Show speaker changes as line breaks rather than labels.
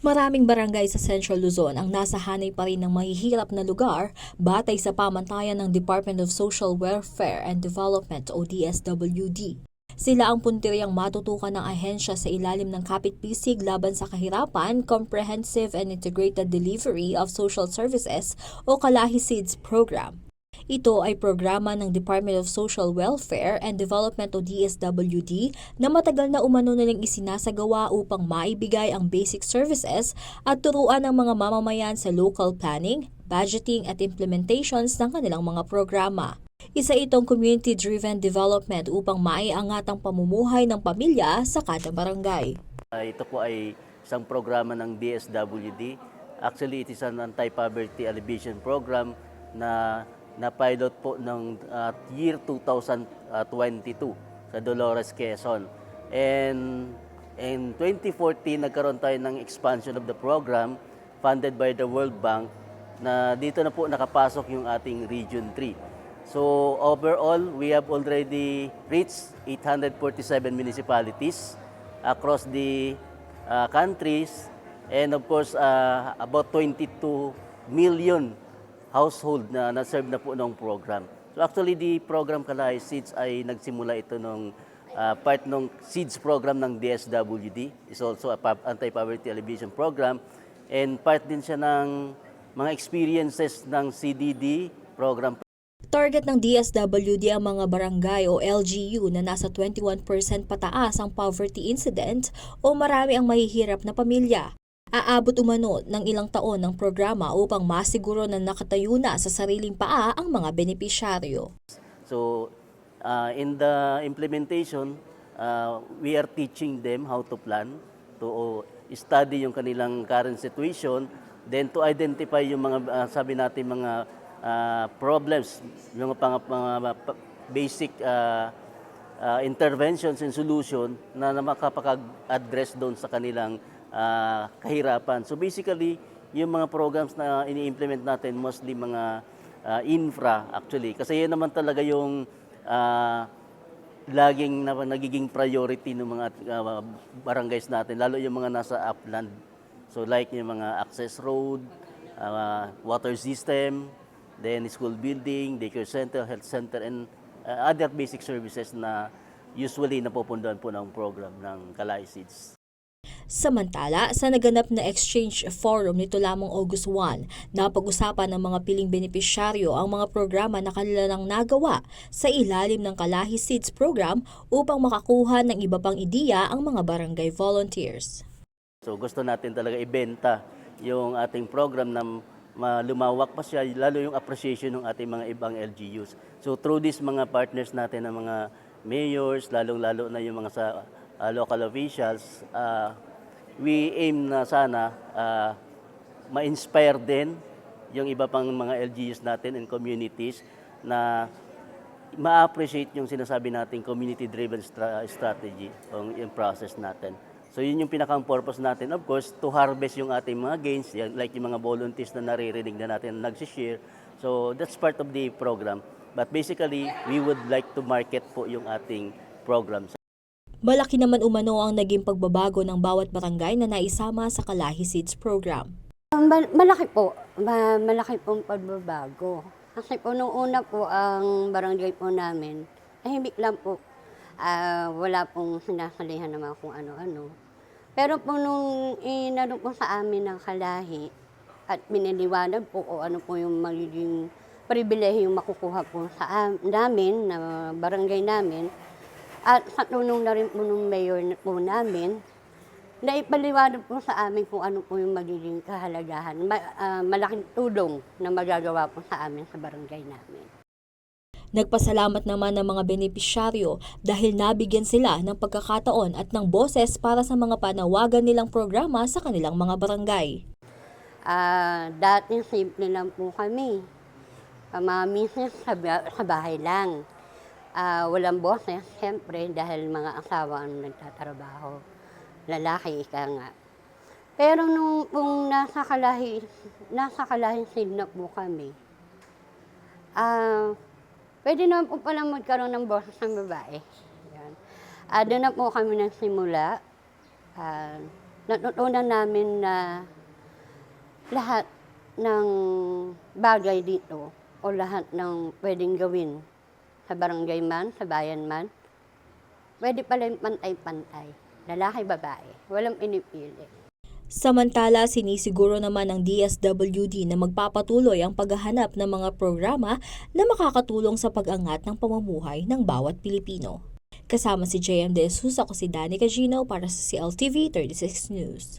Maraming barangay sa Central Luzon ang nasa hanay pa rin ng mahihirap na lugar batay sa pamantayan ng Department of Social Welfare and Development o DSWD. Sila ang puntiryang matutukan ng ahensya sa ilalim ng kapit-pisig laban sa kahirapan, Comprehensive and Integrated Delivery of Social Services o Kalahi SEEDS program. Ito ay programa ng Department of Social Welfare and Development o DSWD na matagal na umano nilang isinasagawa upang maibigay ang basic services at turuan ng mga mamamayan sa local planning, budgeting at implementations ng kanilang mga programa. Isa itong community-driven development upang maiangat ang pamumuhay ng pamilya sa kada barangay.
Ah, ito po ay isang programa ng DSWD. Actually, it is an anti-poverty alleviation program na na-pilot po ng ah, year 2022 sa Dolores, Quezon. And in 2014, nagkaroon tayo ng expansion of the program funded by the World Bank na dito na po nakapasok yung ating Region 3. So overall, we have already reached 847 municipalities across the uh, countries and of course uh, about 22 million household na na-serve na po ng program. So actually the program Kalay Seeds ay nagsimula ito nung uh, part ng Seeds program ng DSWD. is also a anti-poverty alleviation program and part din siya ng mga experiences ng CDD program
Target ng DSWD ang mga barangay o LGU na nasa 21% pataas ang poverty incident o marami ang mahihirap na pamilya. Aabot umano ng ilang taon ng programa upang masiguro na nakatayo na sa sariling paa ang mga benepisyaryo.
So, uh, in the implementation, uh, we are teaching them how to plan, to study yung kanilang current situation, then to identify yung mga, uh, sabi natin, mga uh, problems, yung mga, mga basic uh, uh, interventions and solution na, na makapag-address doon sa kanilang uh, kahirapan. So basically, yung mga programs na ini-implement natin, mostly mga uh, infra actually. Kasi yan naman talaga yung uh, laging na, nagiging priority ng mga uh, barangays natin, lalo yung mga nasa upland. So like yung mga access road, uh, water system, then school building, daycare center, health center, and uh, other basic services na usually napupunduan po ng program ng Kalay Seeds.
Samantala, sa naganap na exchange forum nito lamang August 1, napag-usapan ng mga piling benepisyaryo ang mga programa na kanilang nagawa sa ilalim ng Kalahi Seeds program upang makakuha ng iba pang ideya ang mga barangay volunteers.
So gusto natin talaga ibenta yung ating program na ma- lumawak pa siya, lalo yung appreciation ng ating mga ibang LGUs. So through these mga partners natin ng mga mayors, lalong-lalo na yung mga sa uh, local officials, uh, we aim na sana uh, ma-inspire din yung iba pang mga LGUs natin and communities na ma-appreciate yung sinasabi nating community-driven stra- strategy o yung process natin. So yun yung pinakang purpose natin, of course, to harvest yung ating mga gains, like yung mga volunteers na naririnig na natin na nagsishare. So that's part of the program. But basically, we would like to market po yung ating program.
Malaki naman umano ang naging pagbabago ng bawat barangay na naisama sa Kalahi Seeds program.
Mal- malaki po, Ma- malaki pong pagbabago. Kasi po nung una po ang barangay po namin, tahimik lang po. Ah, wala pong sinasalihan naman kung ano-ano. Pero po nung inano po sa amin ng kalahi at miniliwanag po o ano po yung magiging pribilehiyong makukuha po sa am- namin, na barangay namin, at sa tulong na rin po nung mayor na po namin, naipaliwanag po sa amin kung ano po yung magiging kahalagahan. Ma- ah, malaking tulong na magagawa po sa amin sa barangay namin.
Nagpasalamat naman ng mga benepisyaryo dahil nabigyan sila ng pagkakataon at ng boses para sa mga panawagan nilang programa sa kanilang mga barangay.
Ah, dati simple lang po kami. Uh, mga misis sa, sa bahay lang. Ah, walang boses, siyempre, dahil mga asawa ang nagtatrabaho. Lalaki, ika nga. Pero nung, nung nasa kalahi, nasa kalahi na po kami, ah, pwede naman po palang magkaroon ng boses ng babae. Yan. Ah, doon na po kami nagsimula. Ah, natutunan namin na lahat ng bagay dito o lahat ng pwedeng gawin sa barangay man, sa bayan man, pwede pala yung pantay-pantay. Lalaki, babae. Walang pinipili.
Samantala, sinisiguro naman ng DSWD na magpapatuloy ang paghahanap ng mga programa na makakatulong sa pag-angat ng pamumuhay ng bawat Pilipino. Kasama si JM De Jesus, ako si Danny Cagino para sa CLTV 36 News.